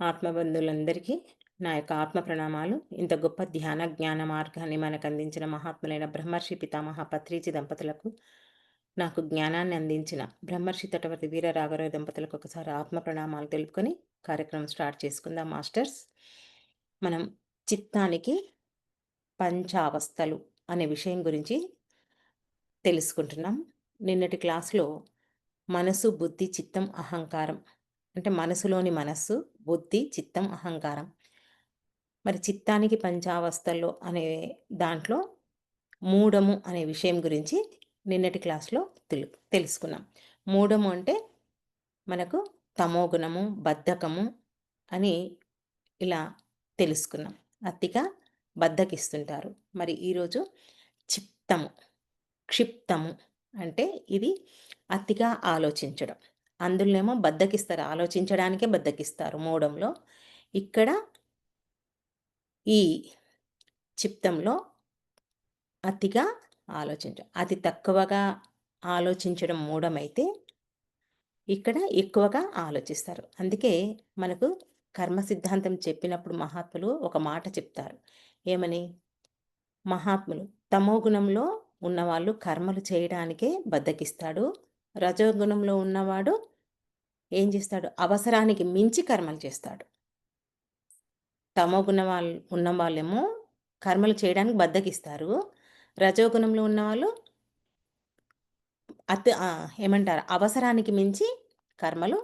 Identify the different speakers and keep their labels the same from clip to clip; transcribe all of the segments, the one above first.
Speaker 1: ఆత్మబంధువులందరికీ నా యొక్క ఆత్మ ప్రణామాలు. ఇంత గొప్ప ధ్యాన జ్ఞాన మార్గాన్ని మనకు అందించిన మహాత్ములైన బ్రహ్మర్షి పితామహ పత్రిజి దంపతులకు నాకు జ్ఞానాన్ని అందించిన బ్రహ్మర్షి తటవర్తి వీర రాఘరావు దంపతులకు ఒకసారి ఆత్మ ప్రణామాలు తెలుపుకొని కార్యక్రమం స్టార్ట్ చేసుకుందాం మాస్టర్స్. మనం చిత్తానికి పంచావస్థలు అనే విషయం గురించి తెలుసుకుంటున్నాం. నిన్నటి క్లాస్లో మనసు బుద్ధి చిత్తం అహంకారం అంటే మనసులోని మనస్సు బుద్ధి చిత్తం అహంకారం. మరి చిత్తానికి పంచావస్థల్లో అనే దాంట్లో మూడము అనే విషయం గురించి నిన్నటి క్లాస్లో తెలు తెలుసుకున్నాం. మూడము అంటే మనకు తమోగుణము బద్ధకము అని ఇలా తెలుసుకున్నాం. అతిగా బద్ధకిస్తుంటారు మరి ఈరోజు చిత్తము క్షిప్తము అంటే ఇది అతిగా ఆలోచించడం. అందులోనేమో బద్దకిస్తారు. ఆలోచించడానికే బద్దకిస్తారు మూడంలో. ఇక్కడ ఈ చిప్తంలో అతిగా ఆలోచించ అతి తక్కువగా ఆలోచించడం మూఢమైతే ఇక్కడ ఎక్కువగా ఆలోచిస్తారు. అందుకే మనకు కర్మ సిద్ధాంతం చెప్పినప్పుడు మహాత్ములు ఒక మాట చెప్తారు. ఏమని? మహాత్ములు తమోగుణంలో ఉన్నవాళ్ళు కర్మలు చేయడానికే బద్దకిస్తాడు. రజోగుణంలో ఉన్నవాడు ఏం చేస్తాడు? అవసరానికి మించి కర్మలు చేస్తాడు. తమోగుణ వాళ్ళు ఉన్న వాళ్ళేమో కర్మలు చేయడానికి బద్దకిస్తారు. రజోగుణంలో ఉన్నవాళ్ళు అతి ఏమంటారు? అవసరానికి మించి కర్మలు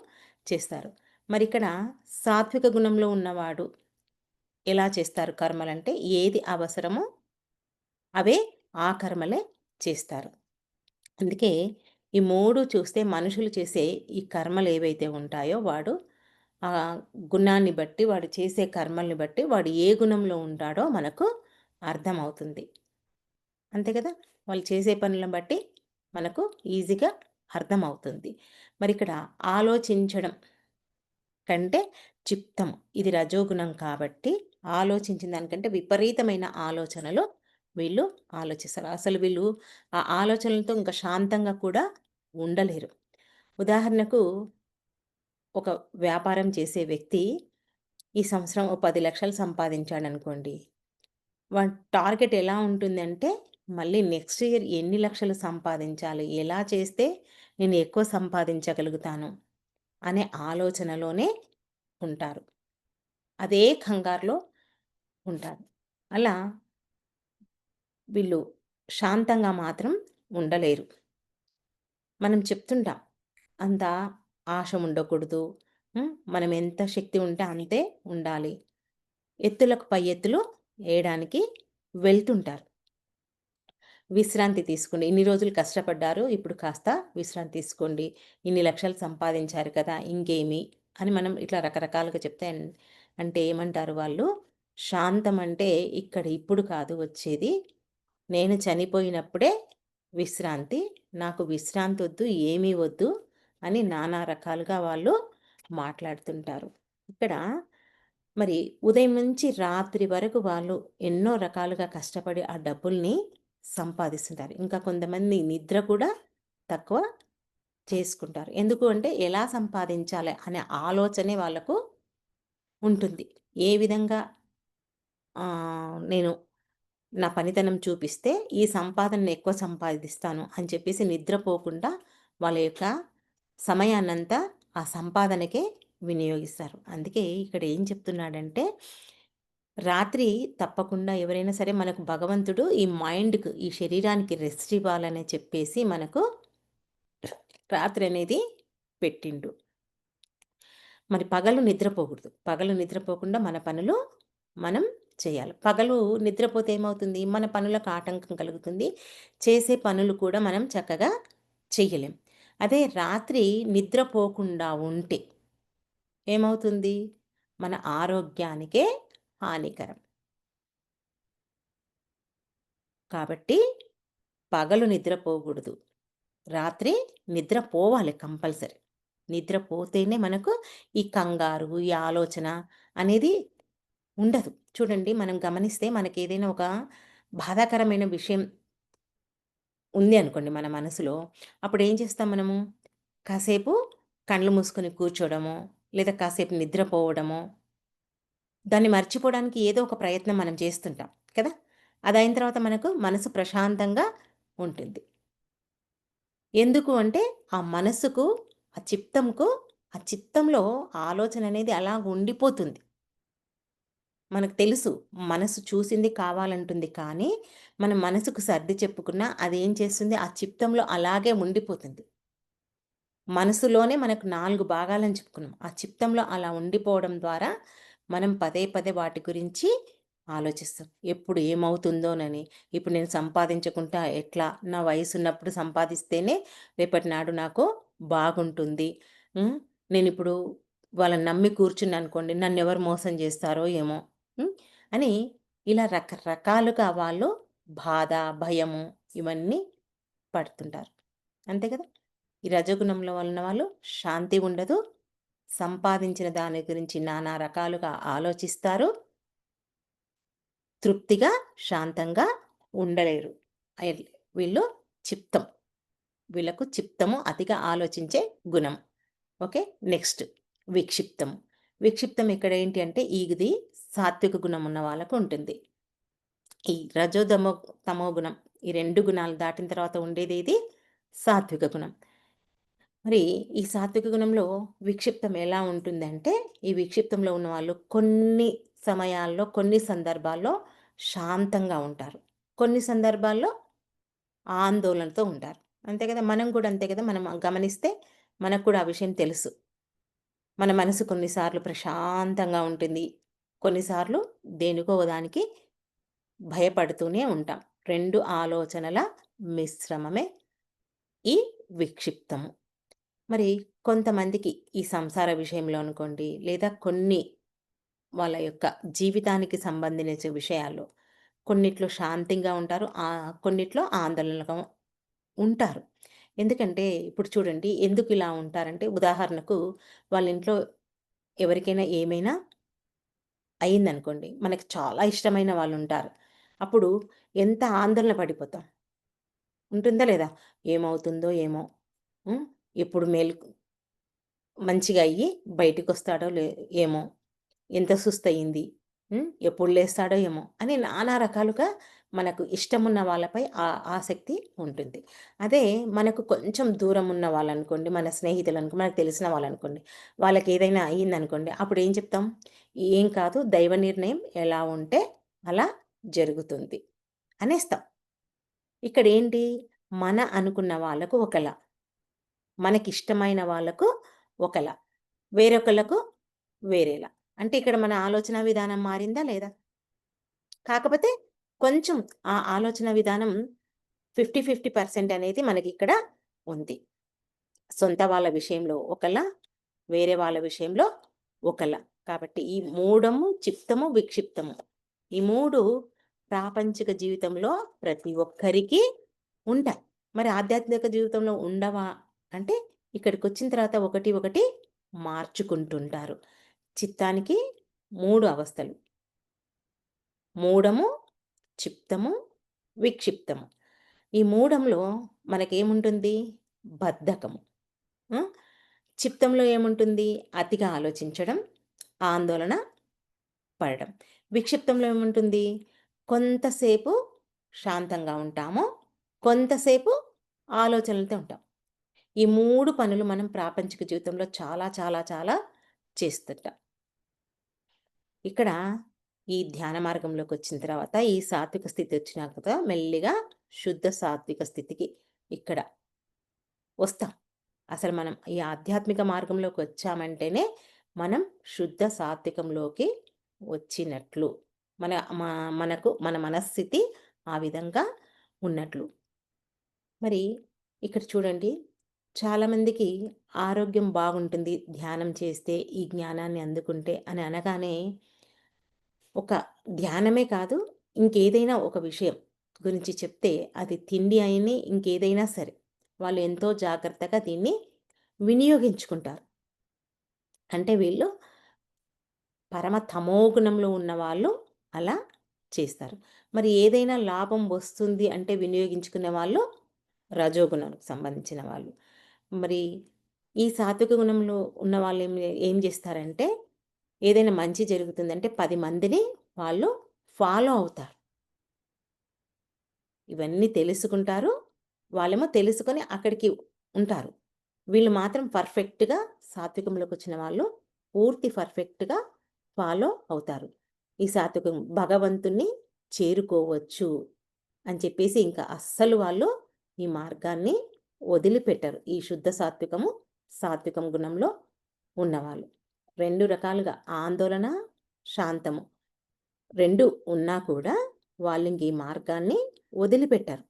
Speaker 1: చేస్తారు. మరి ఇక్కడ సాత్విక గుణంలో ఉన్నవాడు ఎలా చేస్తారు కర్మలంటే ఏది అవసరమో అవే ఆ కర్మలే చేస్తారు. అందుకే ఈ మూడు చూస్తే మనుషులు చేసే ఈ కర్మలు ఏవైతే ఉంటాయో వాడు ఆ గుణాన్ని బట్టి వాడు చేసే కర్మల్ని బట్టి వాడు ఏ గుణంలో ఉంటాడో మనకు అర్థమవుతుంది. అంతే కదా? వాళ్ళు చేసే పనులను బట్టి మనకు ఈజీగా అర్థమవుతుంది. మరి ఇక్కడ ఆలోచించడం కంటే చిప్తం ఇది రజోగుణం కాబట్టి ఆలోచించిన దానికంటే విపరీతమైన ఆలోచనలు వీళ్ళు ఆలోచిస్తారు. అసలు వీళ్ళు ఆ ఆలోచనలతో ఇంకా శాంతంగా కూడా ఉండలేరు. ఉదాహరణకు ఒక వ్యాపారం చేసే వ్యక్తి ఈ సంవత్సరం ఓ పది లక్షలు సంపాదించాడు అనుకోండి వాడి టార్గెట్ ఎలా ఉంటుందంటే మళ్ళీ నెక్స్ట్ ఇయర్ ఎన్ని లక్షలు సంపాదించాలి ఎలా చేస్తే నేను ఎక్కువ సంపాదించగలుగుతాను అనే ఆలోచనలోనే ఉంటారు. అదే కంగారులో ఉంటారు. అలా వీళ్ళు శాంతంగా మాత్రం ఉండలేరు. మనం చెప్తుంటాం. అంత ఆశ ఉండకూడదు మనం ఎంత శక్తి ఉంటే అంతే ఉండాలి. ఎత్తులకు పై ఎత్తులు వేయడానికి వెళ్తుంటారు. విశ్రాంతి తీసుకోండి. ఇన్ని రోజులు కష్టపడ్డారు ఇప్పుడు కాస్త విశ్రాంతి తీసుకోండి. ఇన్ని లక్షలు సంపాదించారు కదా ఇంకేమి? అని మనం ఇట్లా రకరకాలుగా చెప్తే అంటే ఏమంటారు వాళ్ళు? శాంతం అంటే ఇక్కడ ఇప్పుడు కాదు వచ్చేది. నేను చనిపోయినప్పుడే విశ్రాంతి నాకు విశ్రాంతి వద్దు ఏమీ వద్దు అని నానా రకాలుగా వాళ్ళు మాట్లాడుతుంటారు. ఇక్కడ మరి ఉదయం నుంచి రాత్రి వరకు వాళ్ళు ఎన్నో రకాలుగా కష్టపడి ఆ డబ్బుల్ని సంపాదిస్తుంటారు. ఇంకా కొంతమంది నిద్ర కూడా తక్కువ చేసుకుంటారు. ఎందుకు అంటే ఎలా సంపాదించాలి అనే ఆలోచనే వాళ్ళకు ఉంటుంది. ఏ విధంగా నేను నా పనితనం చూపిస్తే ఈ సంపాదనను ఎక్కువ సంపాదిస్తాను అని చెప్పేసి నిద్రపోకుండా వాళ్ళ యొక్క సమయాన్నంతా ఆ సంపాదనకే వినియోగిస్తారు. అందుకే ఇక్కడ ఏం చెప్తున్నాడంటే రాత్రి తప్పకుండా ఎవరైనా సరే మనకు భగవంతుడు ఈ మైండ్కు ఈ శరీరానికి రెస్ట్ ఇవ్వాలని చెప్పేసి మనకు రాత్రి అనేది పెట్టిండు. మరి పగలు నిద్రపోకూడదు. పగలు నిద్రపోకుండా మన పనులు మనం చేయాలి. పగలు నిద్రపోతే ఏమవుతుంది? మన పనులకు ఆటంకం కలుగుతుంది. చేసే పనులు కూడా మనం చక్కగా చెయ్యలేం. అదే రాత్రి నిద్రపోకుండా ఉంటే ఏమవుతుంది? మన ఆరోగ్యానికే హానికరం. కాబట్టి పగలు నిద్రపోకూడదు. రాత్రి నిద్రపోవాలి కంపల్సరీ. నిద్రపోతేనే మనకు ఈ కంగారు ఈ ఆలోచన అనేది ఉండదు. చూడండి మనం గమనిస్తే మనకి ఏదైనా ఒక బాధాకరమైన విషయం ఉంది అనుకోండి మన మనసులో. అప్పుడు ఏం చేస్తాం మనము? కాసేపు కళ్ళు మూసుకొని కూర్చోవడము లేదా కాసేపు నిద్రపోవడము దాన్ని మర్చిపోవడానికి ఏదో ఒక ప్రయత్నం మనం చేస్తుంటాం కదా? అది అయిన తర్వాత మనకు మనసు ప్రశాంతంగా ఉంటుంది. ఎందుకు అంటే ఆ మనసుకు ఆ చిత్తంకు ఆ చిత్తంలో ఆలోచన అనేది అలా ఉండిపోతుంది మనకు తెలుసు. మనసు చూసింది కావాలంటుంది కానీ మన మనసుకు సర్ది చెప్పుకున్నా ఏం చేస్తుంది? ఆ చిత్తంలో అలాగే ఉండిపోతుంది. మనసులోనే మనకు నాలుగు భాగాలని చెప్పుకున్నాం. ఆ చిత్తంలో అలా ఉండిపోవడం ద్వారా మనం పదే పదే వాటి గురించి ఆలోచిస్తాం. ఎప్పుడు ఏమవుతుందోనని ఇప్పుడు నేను సంపాదించకుండా ఎట్లా? నా వయసు ఉన్నప్పుడు సంపాదిస్తేనే రేపటి నాడు నాకు బాగుంటుంది. నేను ఇప్పుడు వాళ్ళని నమ్మి కూర్చుని అనుకోండి నన్ను ఎవరు మోసం చేస్తారో ఏమో. అని ఇలా రకరకాలుగా వాళ్ళు బాధ భయము ఇవన్నీ పడుతుంటారు. అంతే కదా? ఈ రజగుణంలో వలన వాళ్ళు శాంతి ఉండదు. సంపాదించిన దాని గురించి నానా రకాలుగా ఆలోచిస్తారు. తృప్తిగా శాంతంగా ఉండలేరు. వీళ్ళు చిప్తం. వీళ్ళకు చిప్తము అతిగా ఆలోచించే గుణం. ఓకే? నెక్స్ట్ విక్షిప్తం విక్షిప్తం ఇక్కడ ఏంటి అంటే ఇది సాత్విక గుణం ఉన్న వాళ్ళకు ఉంటుంది. ఈ రజోదమో తమో గుణం ఈ రెండు గుణాలు దాటిన తర్వాత ఉండేది ఇది సాత్విక గుణం. మరి ఈ సాత్విక గుణంలో విక్షిప్తం ఎలా ఉంటుందంటే ఈ విక్షిప్తంలో ఉన్న వాళ్ళు కొన్ని సమయాల్లో కొన్ని సందర్భాల్లో శాంతంగా ఉంటారు. కొన్ని సందర్భాల్లో ఆందోళనతో ఉంటారు. అంతే కదా? మనం కూడా అంతే కదా? మనం గమనిస్తే మనకు కూడా ఆ విషయం తెలుసు. మన మనసు కొన్నిసార్లు ప్రశాంతంగా ఉంటుంది. కొన్నిసార్లు దేనికో దానికి భయపడుతూనే ఉంటాం. రెండు ఆలోచనల మిశ్రమమే ఈ విక్షిప్తము. మరి కొంతమందికి ఈ సంసార విషయంలో అనుకోండి లేదా కొన్ని వాళ్ళ యొక్క జీవితానికి సంబంధించిన విషయాల్లో కొన్నిట్లో శాంతిగా ఉంటారు కొన్నిట్లో ఆందోళనగా ఉంటారు. ఎందుకంటే ఇప్పుడు చూడండి ఎందుకు ఇలా ఉంటారంటే ఉదాహరణకు వాళ్ళ ఇంట్లో ఎవరికైనా ఏమైనా అయిందనుకోండి మనకు చాలా ఇష్టమైన వాళ్ళు ఉంటారు అప్పుడు ఎంత ఆందోళన పడిపోతాం? ఉంటుందా లేదా? ఏమవుతుందో ఏమో. ఎప్పుడు మేలు మంచిగా అయ్యి బయటికి వస్తాడో లే ఏమో. ఎంత సుస్తయింది? ఎప్పుడు లేస్తాడో ఏమో అని నానా రకాలుగా మనకు ఇష్టమున్న వాళ్ళపై ఆ ఆసక్తి ఉంటుంది. అదే మనకు కొంచెం దూరం ఉన్న వాళ్ళనుకోండి మన స్నేహితులు అనుకో మనకు తెలిసిన వాళ్ళనుకోండి వాళ్ళకి ఏదైనా అయ్యిందనుకోండి అప్పుడు ఏం చెప్తాం? ఏం కాదు దైవ నిర్ణయం ఎలా ఉంటే అలా జరుగుతుంది అనేస్తాం. ఇక్కడ ఏంటి? మన అనుకున్న వాళ్ళకు ఒకలా మనకిష్టమైన వాళ్ళకు ఒకలా వేరొకళ్ళకు వేరేలా. అంటే ఇక్కడ మన ఆలోచన విధానం మారిందా లేదా? కాకపోతే కొంచెం ఆ ఆలోచన విధానం ఫిఫ్టీ ఫిఫ్టీ పర్సెంట్ అనేది మనకి ఇక్కడ ఉంది. సొంత వాళ్ళ విషయంలో ఒకలా వేరే వాళ్ళ విషయంలో ఒకలా కాబట్టి ఈ మూడము చిప్తము విక్షిప్తము. ఈ మూడు ప్రాపంచిక జీవితంలో ప్రతి ఒక్కరికి ఉంటాయి. మరి ఆధ్యాత్మిక జీవితంలో ఉండవా అంటే ఇక్కడికి వచ్చిన తర్వాత ఒకటి ఒకటి మార్చుకుంటుంటారు. చిత్తానికి మూడు అవస్థలు. మూడము క్షిప్తము విక్షిప్తము. ఈ మూడంలో మనకేముంటుంది? బద్ధకము. చిప్తంలో ఏముంటుంది? అతిగా ఆలోచించడం ఆందోళన పడడం. విక్షిప్తంలో ఏముంటుంది? కొంతసేపు శాంతంగా ఉంటాము కొంతసేపు ఆలోచనలతో ఉంటాం. ఈ మూడు పనులు మనం ప్రాపంచిక జీవితంలో చాలా చాలా చాలా చేస్తుంటాం. ఇక్కడ ఈ ధ్యాన మార్గంలోకి వచ్చిన తర్వాత ఈ సాత్విక స్థితి వచ్చినాక మెల్లిగా శుద్ధ సాత్విక స్థితికి ఇక్కడ వస్తాం. అసలు మనం ఈ ఆధ్యాత్మిక మార్గంలోకి వచ్చామంటేనే మనం శుద్ధ సాత్వికంలోకి వచ్చినట్లు మన మనకు మన మనస్థితి ఆ విధంగా ఉన్నట్లు. మరి ఇక్కడ చూడండి చాలామందికి ఆరోగ్యం బాగుంటుంది ధ్యానం చేస్తే ఈ జ్ఞానాన్ని అందుకుంటే అని అనగానే ఒక ధ్యానమే కాదు ఇంకేదైనా ఒక విషయం గురించి చెప్తే అది తిండి అయినా ఇంకేదైనా సరే వాళ్ళు ఎంతో జాగ్రత్తగా దీన్ని వినియోగించుకుంటారు. అంటే వీళ్ళు పరమ తమోగుణంలో ఉన్న వాళ్ళు అలా చేస్తారు. మరి ఏదైనా లాభం వస్తుంది అంటే వినియోగించుకునే వాళ్ళు రజోగుణానికి సంబంధించిన వాళ్ళు. మరి ఈ సాత్విక గుణంలో ఉన్న వాళ్ళు ఏం ఏం చేస్తారంటే ఏదైనా మంచి జరుగుతుందంటే పది మందిని వాళ్ళు ఫాలో అవుతారు. ఇవన్నీ తెలుసుకుంటారు. వాళ్ళేమో తెలుసుకొని అక్కడికి ఉంటారు. వీళ్ళు మాత్రం పర్ఫెక్ట్గా సాత్వికంలోకి వచ్చిన వాళ్ళు పూర్తి పర్ఫెక్ట్గా ఫాలో అవుతారు. ఈ సాత్వికం భగవంతుణ్ణి చేరుకోవచ్చు అని చెప్పేసి ఇంకా అస్సలు వాళ్ళు ఈ మార్గాన్ని వదిలిపెట్టరు. ఈ శుద్ధ సాత్వికము సాత్వికం గుణంలో ఉన్నవాళ్ళు. రెండు రకాలుగా ఆందోళన శాంతము. రెండు ఉన్నా కూడా వాళ్ళు ఇంక ఈ మార్గాన్ని వదిలిపెట్టరు.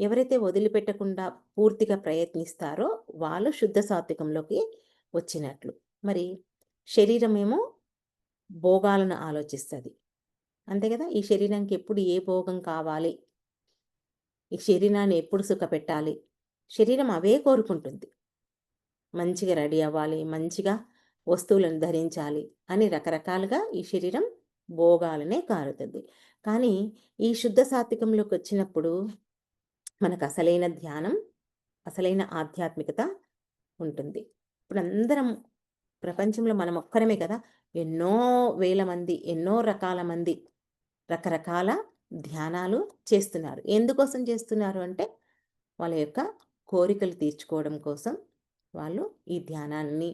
Speaker 1: ఎవరైతే వదిలిపెట్టకుండా పూర్తిగా ప్రయత్నిస్తారో వాళ్ళు శుద్ధ సాత్వికంలోకి వచ్చినట్లు. మరి శరీరం ఏమో భోగాలను ఆలోచిస్తుంది. అంతే కదా? ఈ శరీరానికి ఎప్పుడు ఏ భోగం కావాలి? ఈ శరీరాన్ని ఎప్పుడు సుఖపెట్టాలి? శరీరం అవే కోరుకుంటుంది. మంచిగా రెడీ అవ్వాలి మంచిగా వస్తువులను ధరించాలి అని రకరకాలుగా ఈ శరీరం భోగాలనే కారుతుంది. కానీ ఈ శుద్ధ సాత్వికంలోకి వచ్చినప్పుడు మనకు అసలైన ధ్యానం అసలైన ఆధ్యాత్మికత ఉంటుంది. ఇప్పుడు అందరం ప్రపంచంలో మనం ఒక్కరమే కదా ఎన్నో వేల మంది ఎన్నో రకాల మంది రకరకాల ధ్యానాలు చేస్తున్నారు. ఎందుకోసం చేస్తున్నారు అంటే వాళ్ళ యొక్క కోరికలు తీర్చుకోవడం కోసం వాళ్ళు ఈ ధ్యానాన్ని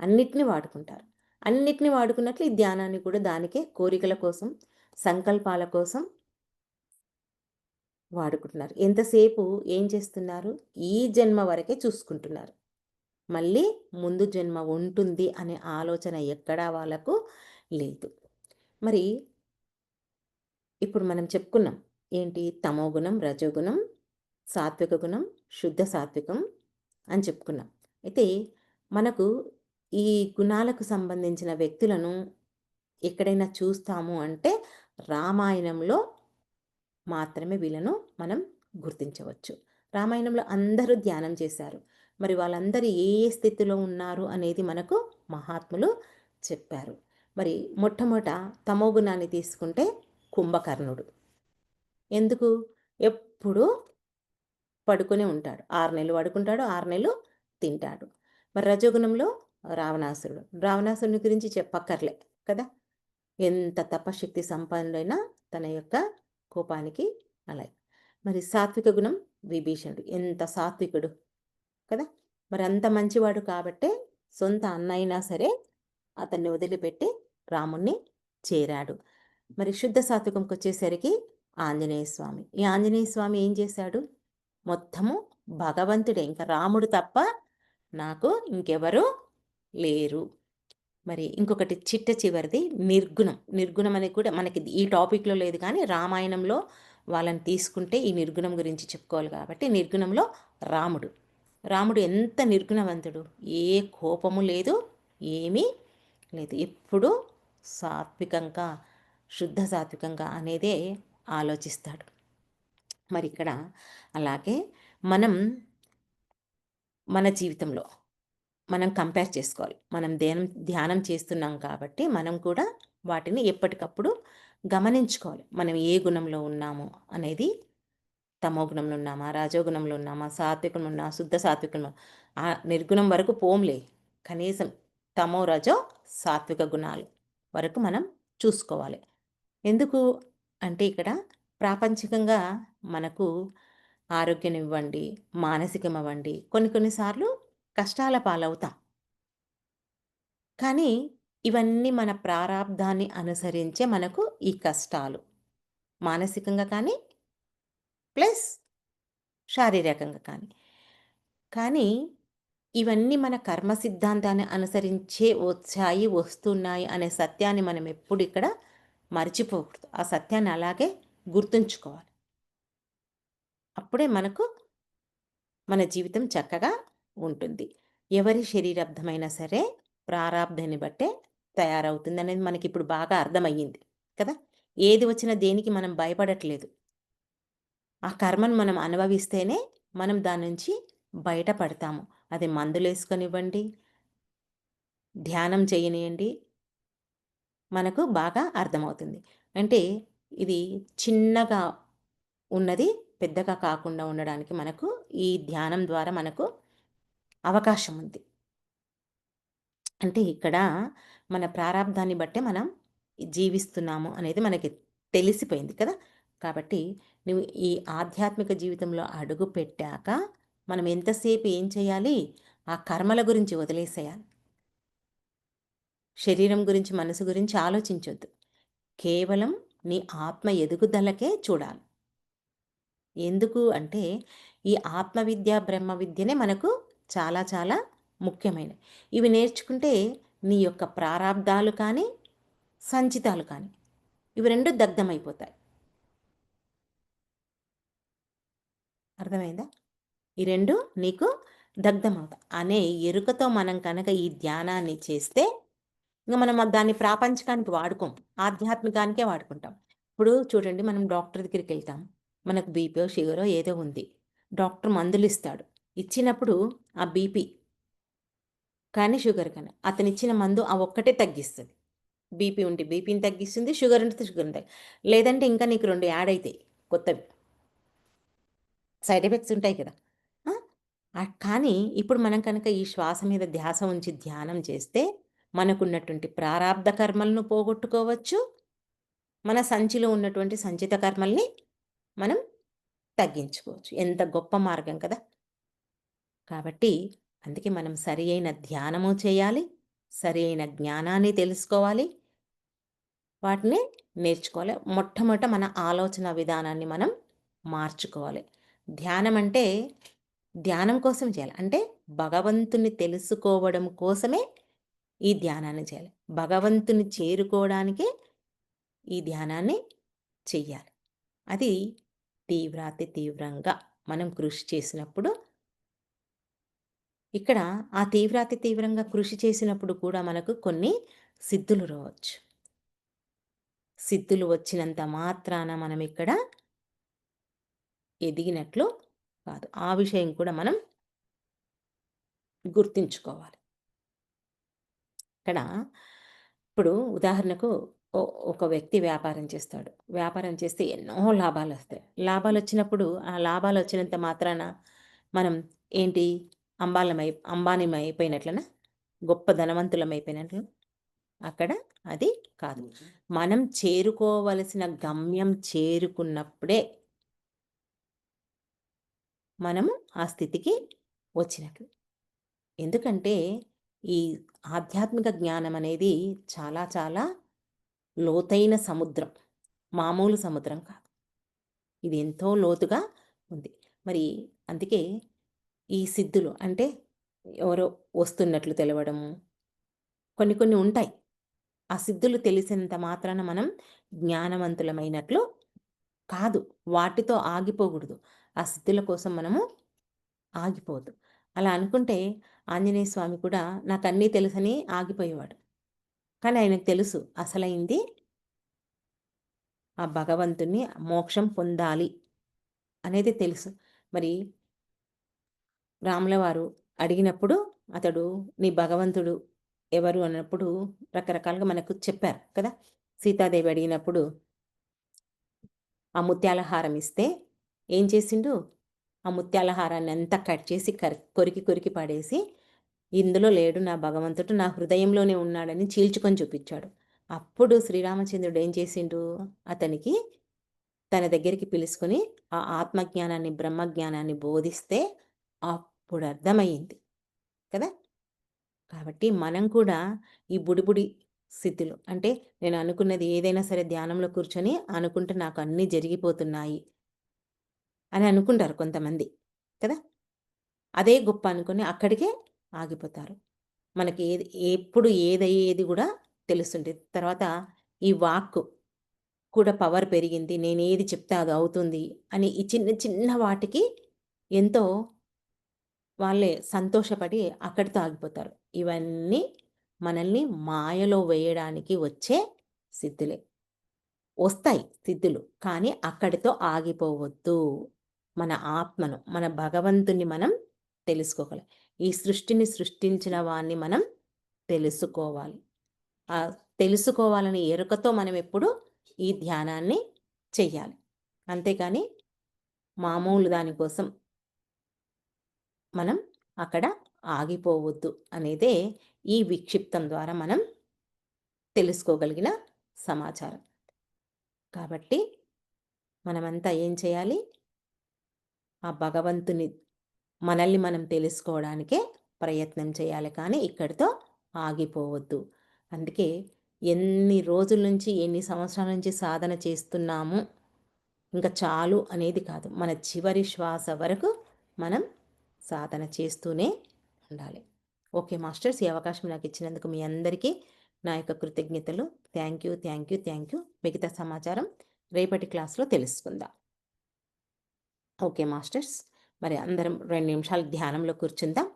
Speaker 1: అన్నిటిని వాడుకుంటారు. అన్నిటిని వాడుకున్నట్లు ఈ ధ్యానాన్ని కూడా దానికే కోరికల కోసం సంకల్పాల కోసం వాడుకుంటున్నారు. ఎంతసేపు ఏం చేస్తున్నారు? ఈ జన్మ వరకే చూసుకుంటున్నారు. మళ్ళీ ముందు జన్మ ఉంటుంది అనే ఆలోచన ఎక్కడా వాళ్ళకు లేదు. మరి ఇప్పుడు మనం చెప్పుకున్నాం ఏంటి? తమోగుణం రజోగుణం సాత్విక గుణం శుద్ధ సాత్వికం అని చెప్పుకున్నాం. అయితే మనకు ఈ గుణాలకు సంబంధించిన వ్యక్తులను ఎక్కడైనా చూస్తాము అంటే రామాయణంలో మాత్రమే వీళ్ళను మనం గుర్తించవచ్చు. రామాయణంలో అందరూ ధ్యానం చేశారు. మరి వాళ్ళందరూ ఏ స్థితిలో ఉన్నారు అనేది మనకు మహాత్ములు చెప్పారు. మరి మొట్టమొదట తమోగుణాన్ని తీసుకుంటే కుంభకర్ణుడు. ఎందుకు? ఎప్పుడు పడుకొని ఉంటాడు. ఆరు నెలలు పడుకుంటాడు ఆరు నెలలు తింటాడు. మరి రజోగుణంలో రావణాసురుడు. రావణాసురుని గురించి చెప్పక్కర్లే కదా? ఎంత తపశక్తి సంపన్నుడైనా తన యొక్క కోపానికి అలాగే మరి సాత్విక గుణం విభీషణుడు. ఎంత సాత్వికుడు కదా? మరి అంత మంచివాడు కాబట్టే సొంత అన్నైనా సరే అతన్ని వదిలిపెట్టి రాముణ్ణి చేరాడు. మరి శుద్ధ సాత్వికంకి వచ్చేసరికి ఆంజనేయ స్వామి. ఈ ఆంజనేయ స్వామి ఏం చేశాడు? మొత్తము భగవంతుడే. ఇంకా రాముడు తప్ప నాకు ఇంకెవరు లేరు. మరి ఇంకొకటి చిట్ట చివరిది నిర్గుణం. నిర్గుణం అనేది కూడా మనకి ఈ టాపిక్లో లేదు కానీ రామాయణంలో వాళ్ళని తీసుకుంటే ఈ నిర్గుణం గురించి చెప్పుకోవాలి కాబట్టి నిర్గుణంలో రాముడు. రాముడు ఎంత నిర్గుణవంతుడు? ఏ కోపము లేదు ఏమీ లేదు. ఎప్పుడు సాత్వికంగా శుద్ధ సాత్వికంగా అనేదే ఆలోచిస్తాడు. మరి ఇక్కడ అలాగే మనం మన జీవితంలో మనం కంపేర్ చేసుకోవాలి. మనం ధ్యానం ధ్యానం చేస్తున్నాం కాబట్టి మనం కూడా వాటిని ఎప్పటికప్పుడు గమనించుకోవాలి. మనం ఏ గుణంలో ఉన్నాము అనేది తమో గుణంలో ఉన్నామా రాజోగుణంలో ఉన్నామా సాత్వికంలో ఉన్నా శుద్ధ సాత్వికంలో ఆ నిర్గుణం వరకు పోంలే. కనీసం తమో రజో సాత్విక గుణాలు వరకు మనం చూసుకోవాలి. ఎందుకు అంటే ఇక్కడ ప్రాపంచికంగా మనకు ఆరోగ్యం ఇవ్వండి మానసికం ఇవ్వండి కొన్ని కొన్నిసార్లు కష్టాల పాలవుతా. కానీ ఇవన్నీ మన ప్రారాబ్ధాన్ని అనుసరించే మనకు ఈ కష్టాలు. మానసికంగా కానీ ప్లస్ శారీరకంగా కానీ. కానీ ఇవన్నీ మన కర్మ సిద్ధాంతాన్ని అనుసరించే వచ్చాయి వస్తున్నాయి అనే సత్యాన్ని మనం ఎప్పుడు ఇక్కడ మర్చిపోకూడదు. ఆ సత్యాన్ని అలాగే గుర్తుంచుకోవాలి. అప్పుడే మనకు మన జీవితం చక్కగా ఉంటుంది. ఎవరి శరీరాబ్దమైనా సరే ప్రారాబ్ధాన్ని బట్టే తయారవుతుంది అనేది మనకి ఇప్పుడు బాగా అర్థమయ్యింది కదా. ఏది వచ్చినా దేనికి మనం భయపడట్లేదు. ఆ కర్మను మనం అనుభవిస్తేనే మనం దాని నుంచి బయటపడతాము. అది మందులు వేసుకొనివ్వండి ధ్యానం చేయనియండి మనకు బాగా అర్థమవుతుంది. అంటే ఇది చిన్నగా ఉన్నది పెద్దగా కాకుండా ఉండడానికి మనకు ఈ ధ్యానం ద్వారా మనకు అవకాశం ఉంది అంటే ఇక్కడ మన ప్రారంధాన్ని బట్టే మనం జీవిస్తున్నాము అనేది మనకి తెలిసిపోయింది కదా. కాబట్టి నువ్వు ఈ ఆధ్యాత్మిక జీవితంలో అడుగు పెట్టాక మనం ఎంతసేపు ఏం చేయాలి? ఆ కర్మల గురించి వదిలేసేయాలి. శరీరం గురించి మనసు గురించి ఆలోచించొద్దు. కేవలం నీ ఆత్మ ఎదుగుదలకే చూడాలి. ఎందుకు అంటే ఈ ఆత్మవిద్య బ్రహ్మ విద్యనే మనకు చాలా చాలా ముఖ్యమైనవి. ఇవి నేర్చుకుంటే నీ యొక్క ప్రారాబ్ధాలు కానీ సంచితాలు కానీ ఇవి రెండు దగ్ధమైపోతాయి. అర్థమైందా? ఈ రెండు నీకు దగ్ధమవుతాయి. అనే ఎరుకతో మనం కనుక ఈ ధ్యానాన్ని చేస్తే ఇంకా మనం దాన్ని ప్రాపంచకానికి వాడుకోం ఆధ్యాత్మికానికే వాడుకుంటాం. ఇప్పుడు చూడండి మనం డాక్టర్ దగ్గరికి వెళ్తాం. మనకు బీపీ షుగరో ఏదో ఉంది. డాక్టర్ మందులు ఇస్తాడు. ఇచ్చినప్పుడు ఆ బీపీ కానీ షుగర్ కానీ అతను ఇచ్చిన మందు ఆ ఒక్కటే తగ్గిస్తుంది. బీపీ ఉంటే బీపీని తగ్గిస్తుంది షుగర్ ఉంటే షుగర్ తగ్గి లేదంటే ఇంకా నీకు రెండు యాడ్ అవుతాయి కొత్తవి. సైడ్ ఎఫెక్ట్స్ ఉంటాయి కదా. కానీ ఇప్పుడు మనం కనుక ఈ శ్వాస మీద ధ్యాస ఉంచి ధ్యానం చేస్తే మనకున్నటువంటి ప్రారాబ్ధ కర్మలను పోగొట్టుకోవచ్చు. మన సంచిలో ఉన్నటువంటి సంచిత కర్మల్ని మనం తగ్గించుకోవచ్చు. ఎంత గొప్ప మార్గం కదా. కాబట్టి అందుకే మనం సరి అయిన ధ్యానము చేయాలి సరి అయిన జ్ఞానాన్ని తెలుసుకోవాలి. వాటిని నేర్చుకోవాలి. మొట్టమొదట మన ఆలోచన విధానాన్ని మనం మార్చుకోవాలి. ధ్యానం అంటే ధ్యానం కోసం చేయాలి. అంటే భగవంతుని తెలుసుకోవడం కోసమే ఈ ధ్యానాన్ని చేయాలి. భగవంతుని చేరుకోవడానికే ఈ ధ్యానాన్ని చెయ్యాలి. అది తీవ్రాతి తీవ్రంగా మనం కృషి చేసినప్పుడు ఇక్కడ ఆ తీవ్రాతి తీవ్రంగా కృషి చేసినప్పుడు కూడా మనకు కొన్ని సిద్ధులు రావచ్చు. సిద్ధులు వచ్చినంత మాత్రాన మనం ఇక్కడ ఎదిగినట్లు కాదు. ఆ విషయం కూడా మనం గుర్తుంచుకోవాలి. ఇక్కడ ఇప్పుడు ఉదాహరణకు ఒక వ్యక్తి వ్యాపారం చేస్తాడు. వ్యాపారం చేస్తే ఎన్నో లాభాలు వస్తాయి. లాభాలు వచ్చినప్పుడు ఆ లాభాలు వచ్చినంత మాత్రాన మనం ఏంటి? అంబాలమై అంబానీమై అయిపోయినట్లనా గొప్ప ధనవంతులం అయిపోయినట్లు అక్కడ అది కాదు. మనం చేరుకోవలసిన గమ్యం చేరుకున్నప్పుడే మనము ఆ స్థితికి వచ్చినట్లు ఎందుకంటే ఈ ఆధ్యాత్మిక జ్ఞానం అనేది చాలా చాలా లోతైన సముద్రం. మామూలు సముద్రం కాదు. ఇది ఎంతో లోతుగా ఉంది. మరి అందుకే ఈ సిద్ధులు అంటే ఎవరో వస్తున్నట్లు తెలవడము. కొన్ని కొన్ని ఉంటాయి. ఆ సిద్ధులు తెలిసినంత మాత్రాన మనం జ్ఞానవంతులమైనట్లు కాదు. వాటితో ఆగిపోకూడదు. ఆ సిద్ధుల కోసం మనము ఆగిపోదు అలా అనుకుంటే ఆంజనేయ స్వామి కూడా నాకు అన్నీ తెలుసని ఆగిపోయేవాడు. కానీ ఆయనకు తెలుసు అసలైంది ఆ భగవంతుని మోక్షం పొందాలి అనేది తెలుసు. మరి రాములవారు అడిగినప్పుడు అతడు నీ భగవంతుడు ఎవరు? అన్నప్పుడు రకరకాలుగా మనకు చెప్పారు కదా. సీతాదేవి అడిగినప్పుడు ఆ ముత్యాల హారం ఇస్తే ఏం చేసిండు? ఆ ముత్యాల హారాన్ని అంతా కట్ చేసి కొరికి కొరికి పడేసి ఇందులో లేడు నా భగవంతుడు నా హృదయంలోనే ఉన్నాడని చీల్చుకొని చూపించాడు. అప్పుడు శ్రీరామచంద్రుడు ఏం చేసిండు? అతనికి తన దగ్గరికి పిలుచుకొని ఆ ఆత్మజ్ఞానాన్ని బ్రహ్మజ్ఞానాన్ని బోధిస్తే ఇప్పుడు అర్థమయ్యింది కదా! కాబట్టి మనం కూడా ఈ బుడిబుడి స్థితిలో అంటే నేను అనుకున్నది ఏదైనా సరే ధ్యానంలో కూర్చొని అనుకుంటే నాకు అన్నీ జరిగిపోతున్నాయి అని అనుకుంటారు కొంతమంది కదా! అదే గొప్ప అనుకుని అక్కడికే ఆగిపోతారు. మనకి ఏది ఎప్పుడు ఏదయ్యేది కూడా తెలుస్తుంటుంది తర్వాత ఈ వాక్ కూడా పవర్ పెరిగింది నేను ఏది చెప్తే అది అవుతుంది అని ఈ చిన్న చిన్న వాటికి ఎంతో వాళ్ళే సంతోషపడి అక్కడితో ఆగిపోతారు. ఇవన్నీ మనల్ని మాయలో వేయడానికి వచ్చే సిద్ధులే. వస్తాయి సిద్ధులు కానీ అక్కడితో ఆగిపోవద్దు. మన ఆత్మను మన భగవంతుని మనం తెలుసుకోగలం ఈ సృష్టిని సృష్టించిన వాణ్ణి మనం తెలుసుకోవాలి. ఆ తెలుసుకోవాలని ఎరుకతో మనం ఎప్పుడు ఈ ధ్యానాన్ని చెయ్యాలి. అంతేకాని మామూలు దానికోసం మనం అక్కడ ఆగిపోవద్దు అనేదే ఈ విక్షిప్తం ద్వారా మనం తెలుసుకోగలిగిన సమాచారం. కాబట్టి మనమంతా ఏం చేయాలి? ఆ భగవంతుని మనల్ని మనం తెలుసుకోవడానికే ప్రయత్నం చేయాలి కానీ ఇక్కడితో ఆగిపోవద్దు. అందుకే ఎన్ని రోజుల నుంచి ఎన్ని సంవత్సరాల నుంచి సాధన చేస్తున్నాము? ఇంకా చాలు అనేది కాదు. మన చివరి శ్వాస వరకు మనం సాధన చేస్తూనే ఉండాలి. ఓకే మాస్టర్స్ ఈ అవకాశం నాకు ఇచ్చినందుకు మీ అందరికీ నా యొక్క కృతజ్ఞతలు. Thank you thank you thank you. మిగతా సమాచారం రేపటి క్లాస్లో తెలుసుకుందాం. ఓకే మాస్టర్స్ మరి అందరం రెండు నిమిషాలు ధ్యానంలో కూర్చుందాం.